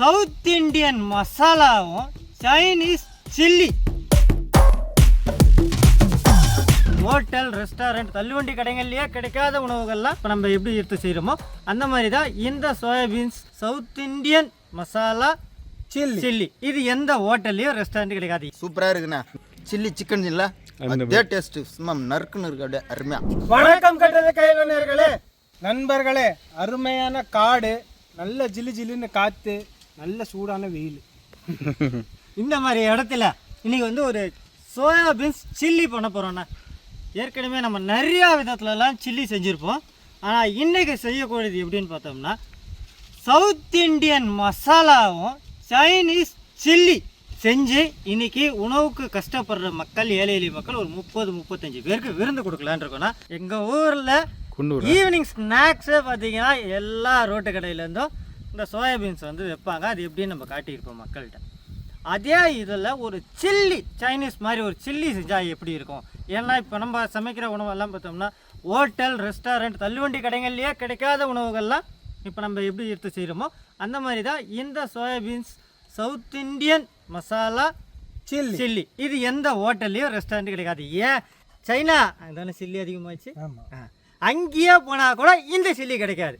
South Indian மசாலாவும் Chinese chilli. Hotel restaurant தள்ளுவண்டி கடைகள்லயே கிடைக்காத உணவுகள்லாம் இப்போ நம்ம எப்படி எடுத்து செய்கிறோமோ அந்த மாதிரி தான் இந்த soybeans south Indian masala chilli. Chilli. இது எந்த ஹோட்டல்லையும் ரெஸ்டாரண்ட் கிடைக்காது. சூப்பராக இருக்குண்ணா. சில்லி சிக்கன் இல்லை அதே டேஸ்ட்டு சும்மா நறுக்குன்னு இருக்கு அப்படியே அருமையாக வணக்கம் கட்டது கையிலர்களே நண்பர்களே அருமையான காடு நல்ல ஜிலு ஜிலுன்னு காத்து நல்ல சூடான வெயில். இந்த மாதிரி இடத்துல இன்னைக்கு வந்து ஒரு சோயாபீன்ஸ் சில்லி பண்ண போகிறோண்ணா ஏற்கனவே நம்ம நிறையா விதத்துலலாம் சில்லி செஞ்சுருப்போம். ஆனால் இன்றைக்கி செய்யக்கூடியது எப்படின்னு பார்த்தோம்னா சவுத் இந்தியன் மசாலாவும் சைனீஸ் சில்லி செஞ்சு இன்னைக்கு உணவுக்கு கஷ்டப்படுற மக்கள் ஏழை எளிய மக்கள் ஒரு முப்பது முப்பத்தஞ்சு பேருக்கு விருந்து கொடுக்கலான்னு இருக்கோம்னா எங்கள் ஊரில் ஈவினிங் ஸ்நாக்ஸே பார்த்தீங்கன்னா எல்லா ரோட்டு கடையிலேருந்தும் இந்த சோயாபீன்ஸ் வந்து வைப்பாங்க. அது எப்படின்னு நம்ம காட்டியிருப்போம் மக்கள்கிட்ட. அதே இதில் ஒரு சில்லி சைனீஸ் மாதிரி ஒரு சில்லி செஞ்சால் எப்படி இருக்கும்? ஏன்னா இப்போ நம்ம சமைக்கிற உணவெல்லாம் பார்த்தோம்னா ஹோட்டல் ரெஸ்டாரண்ட் தள்ளுவண்டி கடைகள்லேயே கிடைக்காத உணவுகள்லாம் இப்போ நம்ம எப்படி எடுத்து செய்கிறோமோ அந்த மாதிரி தான் இந்த soybeans south Indian masala chilli chilli இது எந்த ஹோட்டல்லையும் ரெஸ்டாரண்ட் கிடைக்காது. ஏன்? சைனா அதானே சில்லி ஆமாம் ஆ. அங்கேயே போனால் கூட இந்த சில்லி கிடைக்காது.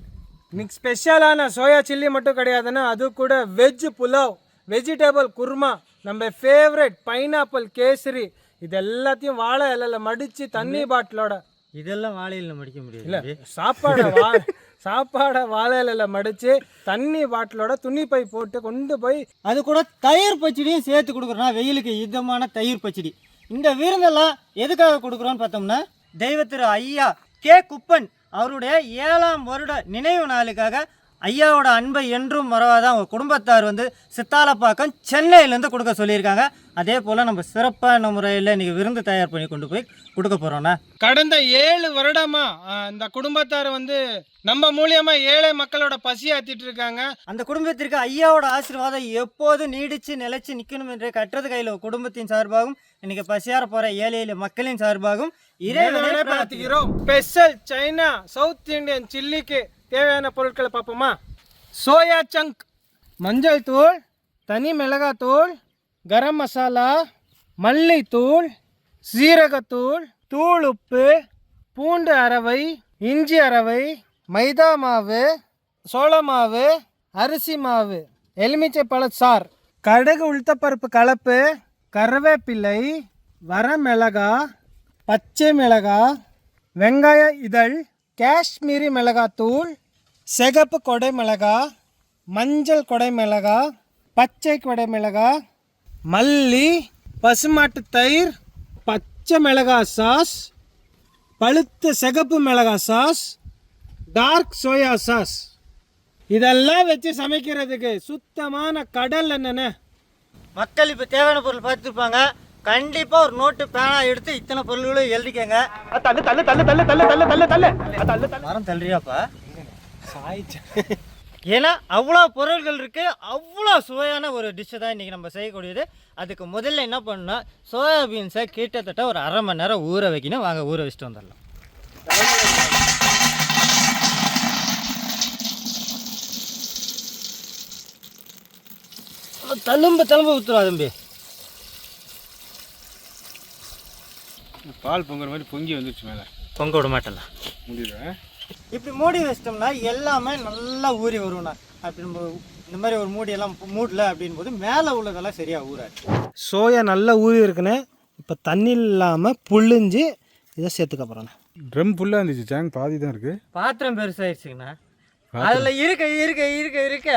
இன்னைக்கு ஸ்பெஷலான சோயா சில்லி மட்டும் கிடையாதுன்னா அது கூட வெஜ் புலாவ் வெஜிடபிள் குருமா நம்ம ஃபேவரட் பைனாப்பிள் கேசரி இது எல்லாத்தையும் வாழை இலையில மடிச்சு தண்ணி பாட்டிலோட. இதெல்லாம் வாழையில் மடிக்க முடியாது இல்ல சாப்பாடை வா சாப்பாடை வாழை இலையில மடிச்சு தண்ணி பாட்டிலோட துணி பை போட்டு கொண்டு போய் அது கூட தயிர் பச்சடியும் சேர்த்து கொடுக்குறோம் வெயிலுக்கு இதமான தயிர் பச்சடி. இந்த விருந்தெல்லாம் எதுக்காக கொடுக்குறோன்னு பார்த்தோம்னா தெய்வத்திரு ஐயா கே குப்பன் அவருடைய ஏழாம் வருட நினைவு நாளுக்காக ஐயாவோட அன்பை என்றும் மறவாத அவங்க குடும்பத்தார் வந்து சித்தாலப்பாக்கம் சென்னையிலேருந்து கொடுக்க சொல்லியிருக்காங்க. அதே போல் நம்ம சிறப்பான முறையில் இன்றைக்கி விருந்து தயார் பண்ணி கொண்டு போய் கொடுக்க போகிறோண்ணா கடந்த ஏழு வருடமா ஆஹ், இந்த குடும்பத்தார் வந்து நம்ம மூலியமா ஏழை மக்களோட பசி ஆத்திட்டு இருக்காங்க. அந்த குடும்பத்திற்கு ஐயாவோட ஆசீர்வாதம் எப்போது நீடிச்சு நிலைச்சு நிற்கணும் என்று கற்றது கையில் குடும்பத்தின் சார்பாகவும் இன்னைக்கு பசியார போற ஏழை எளிய மக்களின் சார்பாகவும் இறைவனை பிரார்த்திக்கிறோம் பிரார்த்திக்கிறோம். ஸ்பெஷல் சைனா சவுத் இந்தியன் சில்லிக்கு தேவையான பொருட்களை பார்ப்போமா? சோயா சங்க் மஞ்சள் தூள் தனி மிளகாத்தூள் கரம் மசாலா மல்லித்தூள் சீரகத்தூள் தூள் உப்பு பூண்டு அரவை இஞ்சி அரவை மைதா மாவு சோள மாவு அரிசி மாவு எலுமிச்சை பழச்சார் கடுகு உளுத்தப்பருப்பு கலப்பு கருவேப்பிலை வரமிளகா பச்சை மிளகாய் வெங்காய இதழ் காஷ்மீரி மிளகாத்தூள் சிகப்பு கொடை மிளகாய் மஞ்சள் கொடை மிளகாய் பச்சை கொடை மிளகாய் மல்லி பசுமாட்டு தயிர் பச்சை மிளகாய் சாஸ் பழுத்த சிகப்பு மிளகாய் சாஸ் டார்க் சோயா சாஸ். இதெல்லாம் வச்சு சமைக்கிறதுக்கு சுத்தமான கடல் என்னென்ன? மக்கள் இப்போ தேவையான பொருள் பார்த்துருப்பாங்க. கண்டிப்பா ஒரு நோட்டு பேனா எடுத்து இத்தனை பொருள்களும் எழுதிக்கங்க. மரம் தள்ளுறியாப்பா? ஏன்னா அவ்வளோ பொருள்கள் இருக்கு அவ்வளோ சுவையான ஒரு டிஷ்ஷை தான் இன்றைக்கி நம்ம செய்யக்கூடியது. அதுக்கு முதல்ல என்ன பண்ணணும் சோயாபீன்ஸை கிட்டத்தட்ட ஒரு அரை மணி நேரம் ஊற வைக்கணும். வாங்க ஊற வச்சுட்டு வந்துடலாம். தழும்ப தழும்ப ஊற்றுவா தம்பி. பால் பொங்குற மாதிரி பொங்கி வந்துருச்சு மேலே. பொங்க விட மாட்டேன்ல. முடியுது? இப்படி மூடி வச்சிட்டோம்னா எல்லாமே நல்லா ஊறி வரும்ண்ணா அப்படி நம்ம இந்த மாதிரி ஒரு மூடி எல்லாம் மூடல அப்படின் போது மேலே உள்ளதெல்லாம் சரியாக ஊறாது. சோயா நல்லா ஊறி இருக்குன்னு இப்போ தண்ணி இல்லாமல் புழிஞ்சு இதை சேர்த்துக்க போகிறேன் ட்ரம் ஃபுல்லாக இருந்துச்சு சேங் பாதி தான் இருக்கு. பாத்திரம் பெருசாயிருச்சுங்கண்ணா. அதில் இருக்க இருக்க இருக்க இருக்க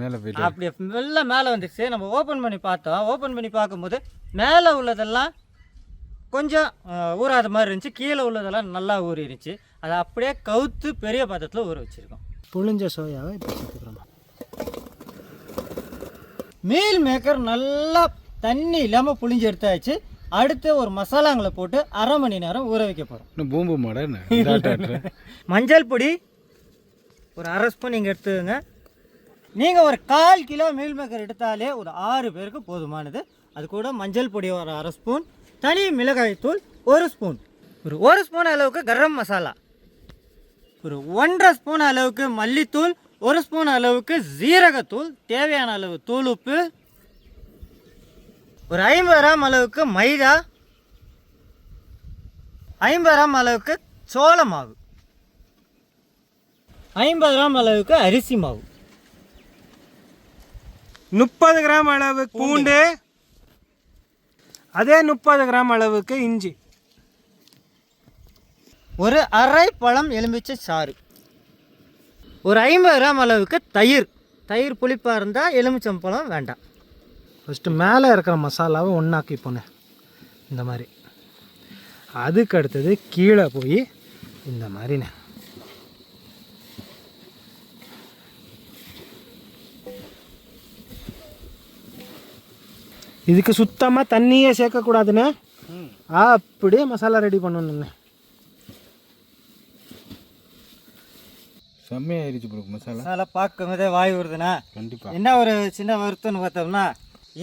மேலே போயிட்டு. அப்படி எல்லாம் மேலே வந்துருச்சு நம்ம ஓப்பன் பண்ணி பார்த்தோம். ஓப்பன் பண்ணி பார்க்கும்போது மேலே உள்ளதெல்லாம் கொஞ்சம் ஊறாத மாதிரி இருந்துச்சு. கீழே உள்ளதெல்லாம் நல்லா ஊறி இருந்துச்சு அதை அப்படியே கவுத்து பெரிய பாத்திரத்தில் ஊற வச்சுருக்கோம். புழிஞ்ச சோயாவை இப்போ சேர்த்துக்கிறோம். மீல் மேக்கர் நல்லா தண்ணி இல்லாமல் புளிஞ்சு எடுத்தாச்சு. அடுத்து ஒரு மசாலாங்களை போட்டு அரை மணி நேரம் ஊற வைக்க போகிறோம் பூம்பு மாடா? மஞ்சள் பொடி ஒரு அரை ஸ்பூன் நீங்கள் எடுத்துக்கோங்க. நீங்கள் ஒரு கால் கிலோ மீல் மேக்கர் எடுத்தாலே ஒரு ஆறு பேருக்கு போதுமானது. அது கூட மஞ்சள் பொடி ஒரு அரை ஸ்பூன். தனி மிளகாய் தூள் ஒரு ஸ்பூன். ஒரு ஒரு ஸ்பூன் அளவுக்கு கரம் மசாலா. ஒரு ஒன்றரை ஸ்பூன் அளவுக்கு மல்லித்தூள் ஒரு ஸ்பூன் அளவுக்கு ஜீரகத்தூள் தேவையான அளவு தூள் உப்பு ஒரு ஐம்பது கிராம் அளவுக்கு மைதா ஐம்பது கிராம் அளவுக்கு சோள மாவு ஐம்பது கிராம் அளவுக்கு அரிசி மாவு. முப்பது கிராம் அளவு பூண்டு அதே முப்பது கிராம் அளவுக்கு இஞ்சி. ஒரு அரை பழம் எலுமிச்சை சாறு. ஒரு ஐம்பது கிராம் அளவுக்கு தயிர். தயிர் புளிப்பாக இருந்தால் எலுமிச்சம்பழம் வேண்டாம். ஃபஸ்ட்டு மேலே இருக்கிற மசாலாவை ஒன்றாக்கி போனேன். இந்த மாதிரி. அதுக்கு அடுத்தது கீழே போய் இந்த மாதிரிண்ணே இதுக்கு சுத்தமாக தண்ணியே சேர்க்கக்கூடாதுண்ணே. அப்படியே மசாலா ரெடி பண்ணணுண்ணே செம்மையாயிருச்சு ப்ரோ மசாலா. மசாலா பார்க்கும் போதே வாய் வருதுண்ணா கண்டிப்பா. என்ன ஒரு சின்ன வருத்தம்னு பார்த்தோம்னா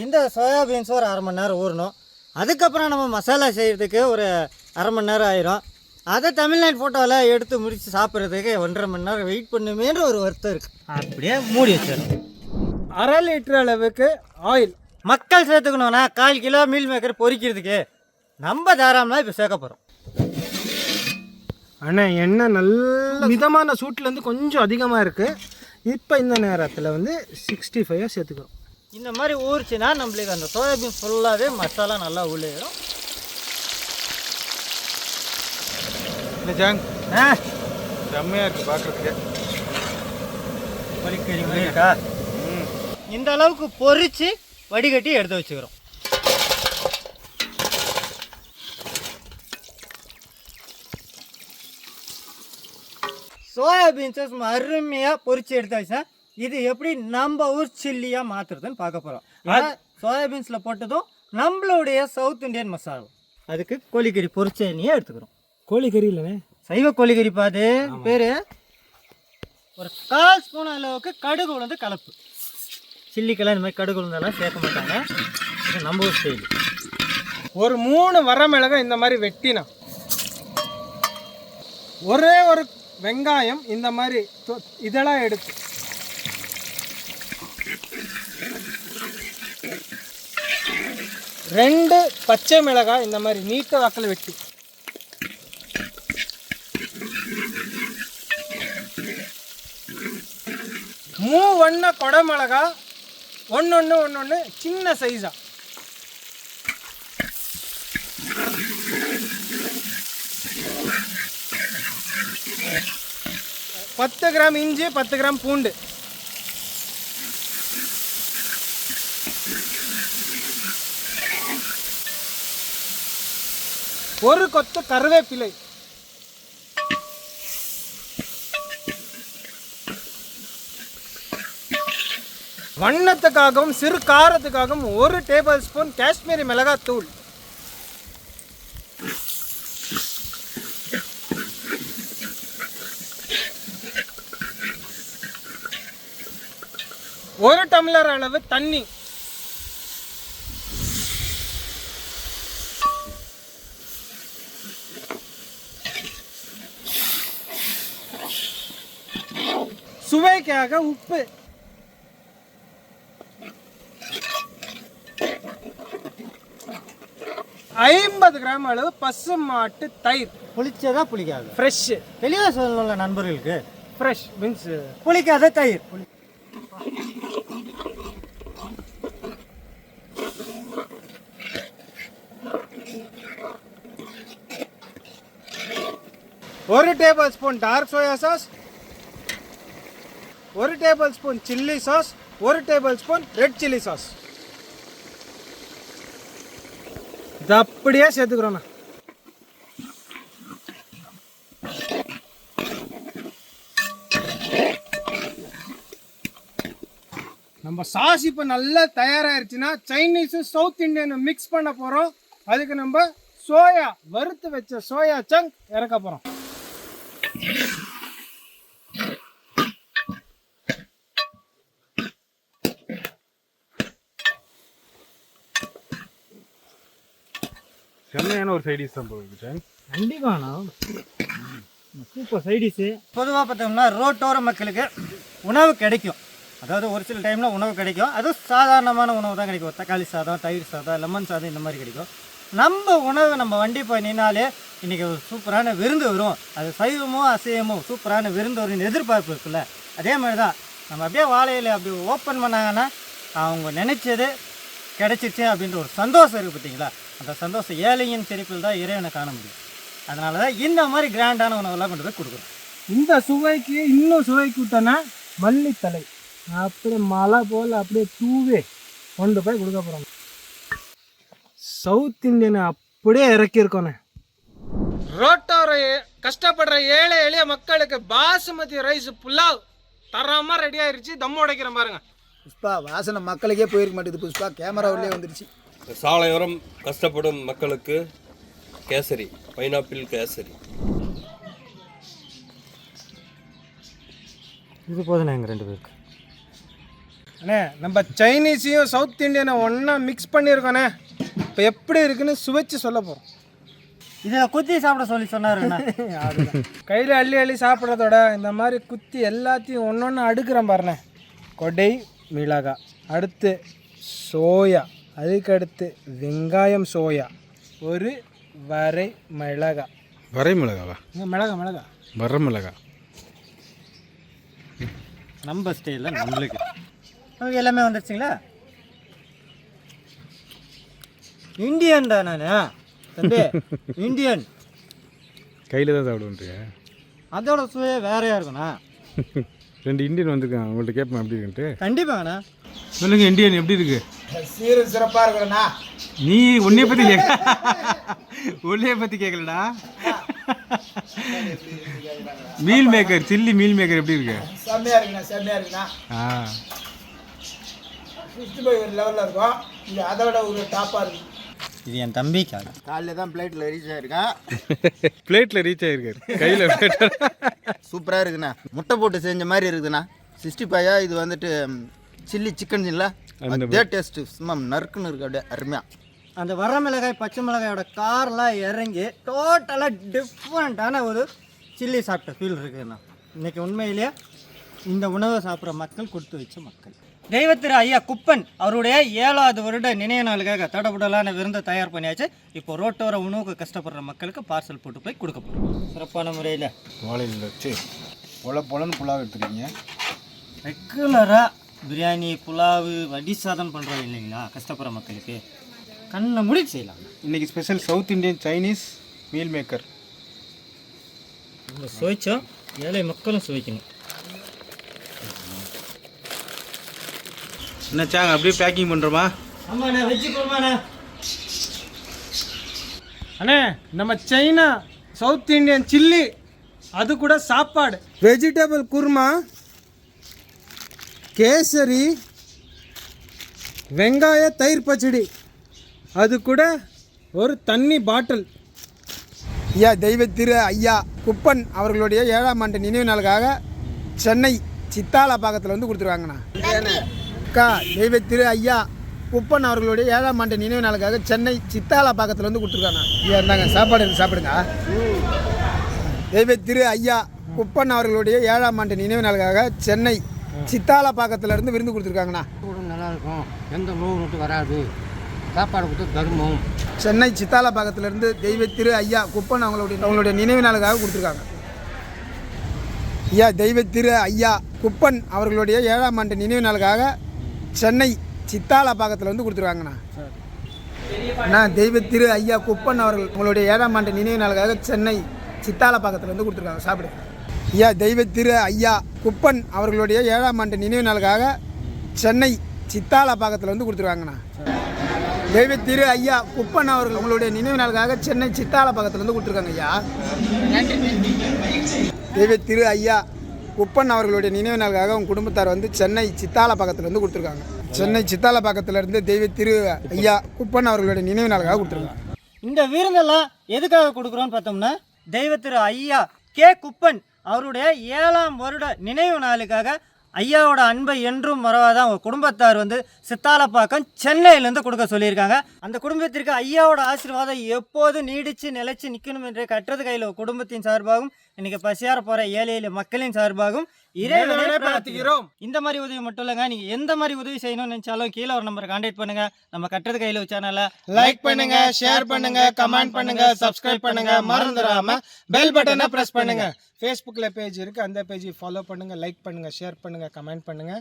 இந்த சோயா பீன்ஸ் ஒரு அரை மணி நேரம் ஊறணும். அதுக்கப்புறம் நம்ம மசாலா செய்கிறதுக்கு ஒரு அரை மணி நேரம் ஆயிரும். அதை தமிழ்நாடு ஃபோட்டோவில் எடுத்து முடித்து சாப்பிட்றதுக்கு ஒன்றரை மணி நேரம் வெயிட் பண்ணுமேன்ற ஒரு வருத்தம் இருக்குது அப்படியே மூடி வச்சிடணும். அரை லிட்டர் அளவுக்கு ஆயில் மக்கள் சேர்த்துக்கணும்னா கால் கிலோ மீல் மேக்கர் பொரிக்கிறதுக்கு நம்ம தாராளமாக இப்போ சேர்க்க போகிறோம் அண்ணா எண்ணெய் நல்ல மிதமான சூட்லேருந்து கொஞ்சம் அதிகமாக இருக்குது இப்போ இந்த நேரத்தில் வந்து சிக்ஸ்டி ஃபைவாக சேர்த்துக்கிறோம். இந்த மாதிரி ஊறிச்சுன்னா நம்மளுக்கு அந்த சோயாபீன் ஃபுல்லாகவே மசாலா நல்லா உள்ளேரும் இல்லை ஜாங் ஆ? செம்மையாக இருக்குது பார்க்குறதுக்கு பொரிக்கிறீங்களா இந்த அளவுக்கு பொரிச்சு வடிகட்டி எடுத்து வச்சுக்கிறோம். சோயாபீன்ஸை சும்மா அருமையாக பொரிச்சு எடுத்தாச்சுன்னா இது எப்படி நம்ம ஊர் சில்லியாக மாற்றுறதுன்னு பார்க்க போகிறோம் சோயாபீன்ஸில் போட்டதும் நம்மளுடைய சவுத் இந்தியன் மசாலா அதுக்கு கோழிக்கறி பொரிச்ச எண்ணெயை எடுத்துக்கிறோம். கோழிக்கறி இல்லைண்ணே. சைவ கோழிக்கறி பாது. பேர்? ஒரு கால் ஸ்பூன் அளவுக்கு கடுகு உளுந்து கலப்பு. சில்லிக்கெல்லாம் இந்த மாதிரி கடுகு உளுந்தெல்லாம் சேர்க்க மாட்டாங்க. இது நம்ம ஸ்டைல் ஒரு மூணு வரமிளகாய் இந்த மாதிரி வெட்டினா. ஒரே ஒரு வெங்காயம் இந்த மாதிரி தொ- இதெல்லாம் எடுத்து. ரெண்டு பச்சை மிளகாய் இந்த மாதிரி நீட்ட வாக்கில் வெட்டி. மூ ஒன்ன கொடை மிளகா ஒன்று ஒன்று ஒன்று ஒன்று சின்ன சைஸாக பத்து கிராம் இஞ்சி பத்து கிராம் பூண்டு. ஒரு கொத்து கருவேப்பிலை. வண்ணத்துக்காகவும் சிறு காரத்துக்காகவும் ஒரு டேபிள் ஸ்பூன் காஷ்மீரி மிளகாய் தூள் ஒரு டம்ளர் அளவு தண்ணி. சுவைக்காக உப்பு. ஐம்பது கிராம் அளவு பசு மாட்டு தயிர். புளிச்சதா புளிக்காது? ஃப்ரெஷ் தெளிவாக சொல்லணும்ல நண்பர்களுக்கு? ஃப்ரெஷ் மீன்ஸ் புளிக்காத தயிர். புளி ஒரு table spoon dark soya sauce ஒரு டேபிள் ஸ்பூன் சில்லி சாஸ் ஒரு table spoon red chilli sauce இதை அப்படியே சேர்த்துக்கிறோண்ணா. நம்ம சாஸ் இப்போ நல்லா தயாராகிருச்சுன்னா சைனீஸும் சவுத் இண்டியனும் மிக்ஸ் பண்ண போகிறோம் அதுக்கு நம்ம சோயா வறுத்து வச்ச சோயா சங்க் இறக்க போகிறோம் செம்மையான ஒரு சைடிஸ் தான் போகுது கண்டிப்பாண்ணா சூப்பர் சைடிஸு பொதுவாக பார்த்தோம்னா ரோட்டோர மக்களுக்கு உணவு கிடைக்கும். அதாவது ஒரு சில டைமில் உணவு கிடைக்கும். அதுவும் சாதாரணமான உணவு தான் கிடைக்கும். தக்காளி சாதம் தயிர் சாதம் லெமன் சாதம் இந்த மாதிரி கிடைக்கும். நம்ம உணவு நம்ம வண்டி போய் நின்னாலே இன்றைக்கி ஒரு சூப்பரான விருந்து வரும். அது சைவமோ அசைவமோ சூப்பரான விருந்து வரும்னு எதிர்பார்ப்பு இருக்குல்ல. அதே மாதிரி தான் நம்ம அப்படியே வாழையில அப்படி ஓப்பன் பண்ணாங்கன்னா அவங்க நினச்சது கிடைச்சிருச்சு அப்படின்ற ஒரு சந்தோஷம் இருக்குது பார்த்தீங்களா? அந்த சந்தோஷம் ஏழையின் சிரிப்பில் தான் இறைவனை காண முடியும். அதனால தான் இந்த மாதிரி கிராண்டான உணவெல்லாம் கொண்டு போய் கொடுக்குறோம் இந்த சுவைக்கு இன்னும் சுவை கூட்டனா மல்லித்தலை. அப்படியே மலை போல் அப்படியே தூவே கொண்டு போய் கொடுக்க போகிறோம் சவுத் இந்தியனை அப்படியே இறக்கியிருக்கோண்ணே ரோட்டோர கஷ்டப்படுற ஏழை எளிய மக்களுக்கு பாசுமதி ரைஸ் புலாவ் தரமாக ரெடி ஆயிருச்சு. தம் உடைக்கிறேன் பாருங்க. புஷ்பா வாசனை மக்களுக்கே போயிருக்க மாட்டேங்குது புஷ்பா. கேமரா உள்ளே வந்துருச்சு. சாலையோரம் கஷ்டப்படும் மக்களுக்கு கேசரி பைனாப்பிள் கேசரி. இது போதும் எங்கள் ரெண்டு பேருக்கு. அண்ணே நம்ம சைனீஸையும் சவுத் இந்தியனை ஒன்றா மிக்ஸ் பண்ணியிருக்கோண்ணே இப்போ எப்படி இருக்குன்னு சுவைச்சு சொல்ல போகிறோம் இதில் குத்தி சாப்பிட சொல்லி சொன்னாருண்ணா கையில் அள்ளி அள்ளி சாப்பிட்றதோட இந்த மாதிரி குத்தி எல்லாத்தையும் ஒன்று ஒன்று அடுக்கிறேன் பாருண்ணே. கொடை மிளகாய் அடுத்து சோயா. அதுக்கடுத்து வெங்காயம் சோயா. ஒரு வரை மிளகாய் வரை மிளகாவா? இங்க மிளகாய் மிளகாய் வர மிளகா. நம்ம ஸ்டைலில் நம்மளுக்கு. நமக்கு எல்லாமே வந்துருச்சுங்களா? இந்தியன் தான் நான். தம்பி இந்தியன். கையில் தான் சாப்பிடுவேன்றியா? அதோட சுவையே வேறையாக இருக்குண்ணா. ரெண்டு இந்தியன் வந்திருக்கான் உங்கள்கிட்ட கேட்பேன் எப்படி இருக்குன்ட்டு. கண்டிப்பாங்கண்ணா சொல்லுங்க இந்தியன் எப்படி இருக்கு? சீரும் சிறப்பாக இருக்கிறண்ணா நீ உன்னைய பற்றி கேட்க உன்னைய பற்றி கேட்கலடா meal maker chilli meal maker எப்படி இருக்கு? செம்மையாக இருக்குண்ணா செம்மையாக இருக்குண்ணா. ஆ. ஃபைவ் ஒரு லெவலில் இருக்கும். இது அதை விட ஒரு டாப்பாக இருக்கு. இது என் தம்பிக்காக காலையில் தான் பிளேட்டில் ரீச் ஆயிருக்கேன் பிளேட்டில் ரீச் ஆகிருக்காரு கையில் சூப்பராக இருக்குண்ணா முட்டை போட்டு செஞ்ச மாதிரி இருக்குதுண்ணா. சிக்ஸ்டி ஃபைவா இது வந்துட்டு சில்லி சிக்கன் இல்லை அதே டேஸ்ட்டு சும்மா நறுக்குன்னு இருக்கு அப்படியே அருமையாக அந்த வர மிளகாய் பச்சை மிளகாயோட கார்லாம் இறங்கி டோட்டலாக டிஃப்ரெண்ட்டான ஒரு சில்லி சாப்பிட்ட ஃபீல் இருக்குண்ணா இன்னைக்கு உண்மையிலேயே இந்த உணவை சாப்பிட்ற மக்கள் கொடுத்து வச்ச மக்கள். தெய்வத்திரு ஐயா குப்பன் அவருடைய ஏழாவது வருட நினைவு நாளுக்காக தடபுடலான விருந்தை தயார் பண்ணியாச்சு. இப்போ ரோட்டோர உணவுக்கு கஷ்டப்படுற மக்களுக்கு பார்சல் போட்டு போய் கொடுக்க போகிறோம் சிறப்பான முறையில். வாழையில் வச்சு பொல பொலன்னு புலாவ் எடுத்துருக்கீங்க ரெகுலராக பிரியாணி புலாவு வடி சாதம் பண்ணுறோம் இல்லைங்களா? கஷ்டப்படுற மக்களுக்கு கண்ணை மூடி செய்யலாம். இன்னைக்கு special south Indian Chinese meal maker சுவைச்சோம். ஏழை மக்களும் சுவைக்கணும். என்னச்சாங்க அப்படியே பேக்கிங் பண்ணுறோமா ஆமாண்ணே குருமாண்ணே அண்ணே நம்ம சைனா சவுத் இந்தியன் சில்லி அது கூட சாப்பாடு. வெஜிடபிள் குருமா கேசரி வெங்காய தயிர் பச்சடி அது கூட ஒரு தண்ணி பாட்டில். ஐயா தெய்வ திரு ஐயா குப்பன் அவர்களுடைய ஏழாம் ஆண்டு நினைவு நாளுக்காக சென்னை சித்தாலப்பாக்கத்தில் வந்து கொடுத்துருவாங்கண்ணா அக்கா தெய்வ திரு ஐயா குப்பன் அவர்களுடைய ஏழாம் ஆண்டு நினைவு நாளுக்காக சென்னை சித்தாலப்பாக்கத்தில் வந்து கொடுத்துருக்காங்க. ஐயா இருந்தாங்க சாப்பாடு இருக்கு, சாப்பிடுங்க. தெய்வ திரு ஐயா குப்பன் அவர்களுடைய ஏழாம் ஆண்டு நினைவு நாளுக்காக சென்னை சித்தாலப்பாக்கத்தில் இருந்து விருந்து கொடுத்துருக்காங்கண்ணா. நல்லா இருக்கும். எந்த நொட்டு வராது. சாப்பாடு கொடுத்து தர்மம். சென்னை சித்தாலப்பாக்கத்திலிருந்து தெய்வ திரு ஐயா குப்பன் அவங்களுடைய அவங்களுடைய நினைவு நாளுக்காக கொடுத்துருக்காங்க. ஐயா தெய்வ திரு ஐயா குப்பன் அவர்களுடைய ஏழாம் ஆண்டு நினைவு நாளுக்காக சென்னை சித்தாலப்பாக்கத்தில் வந்து கொடுத்துருக்காங்கண்ணா. அண்ணா தெய்வ திரு ஐயா குப்பன் அவர்கள் உங்களுடைய ஏழாம் ஆண்டு நினைவு நாளுக்காக சென்னை சித்தாலப்பாக்கத்தில் வந்து கொடுத்துருக்காங்க. சாப்பிடு. ஐயா தெய்வ திரு ஐயா குப்பன் அவர்களுடைய ஏழாம் ஆண்டு நினைவு நாளுக்காக சென்னை சித்தாலப்பாக்கத்தில் வந்து கொடுத்துருக்காங்கண்ணா. தெய்வ திரு ஐயா குப்பன் அவர்கள் உங்களுடைய நினைவு நாளுக்காக சென்னை சித்தாலப்பாக்கத்தில் வந்து கொடுத்துருக்காங்க ஐயா. தெய்வ திரு ஐயா குப்பன் அவர்களுடைய நினைவு நாளுக்காக அவங்க குடும்பத்தார் வந்து சென்னை சித்தாலப்பாக்கத்தில் இருந்து கொடுத்துருக்காங்க. சென்னை சித்தாலப்பாக்கத்தில் இருந்து தெய்வ திரு ஐயா குப்பன் அவர்களுடைய நினைவு நாளுக்காக கொடுத்துருக்காங்க. இந்த விருந்தெல்லாம் எதுக்காக கொடுக்குறோன்னு பார்த்தோம்னா தெய்வ திரு ஐயா கே குப்பன் அவருடைய ஏழாம் வருட நினைவு நாளுக்காக ஐயாவோட அன்பை என்றும் மறவாத அவங்க குடும்பத்தார் வந்து சித்தாலப்பாக்கம் சென்னையிலேருந்து கொடுக்க சொல்லியிருக்காங்க. அந்த குடும்பத்திற்கு ஐயாவோட ஆசீர்வாதம் எப்போது நீடித்து நிலைச்சு நிற்கணும் என்று கட்டுறது கையில் குடும்பத்தின் சார்பாகவும் இன்றைக்கி பசியார போகிற ஏழை மக்களின் சார்பாகவும் இறைவனை பிரார்த்திக்கிறோம். இந்த மாதிரி உதவி மட்டும் இல்லைங்க. நீங்கள் எந்த மாதிரி உதவி செய்யணும்னு நினச்சாலும் கீழே ஒரு நம்பர் கான்டாக்ட் பண்ணுங்க. நம்ம கட்டுறது கையில் சேனலை லைக் பண்ணுங்க ஷேர் பண்ணுங்க கமெண்ட் பண்ணுங்க சப்ஸ்கிரைப் பண்ணுங்க. மறந்துடாம பெல் பட்டனை பிரஸ் பண்ணுங்க. ஃபேஸ்புக்கில் பேஜ் இருக்கு அந்த பேஜை ஃபாலோ பண்ணுங்க லைக் பண்ணுங்க ஷேர் பண்ணுங்க கமெண்ட் பண்ணுங்க.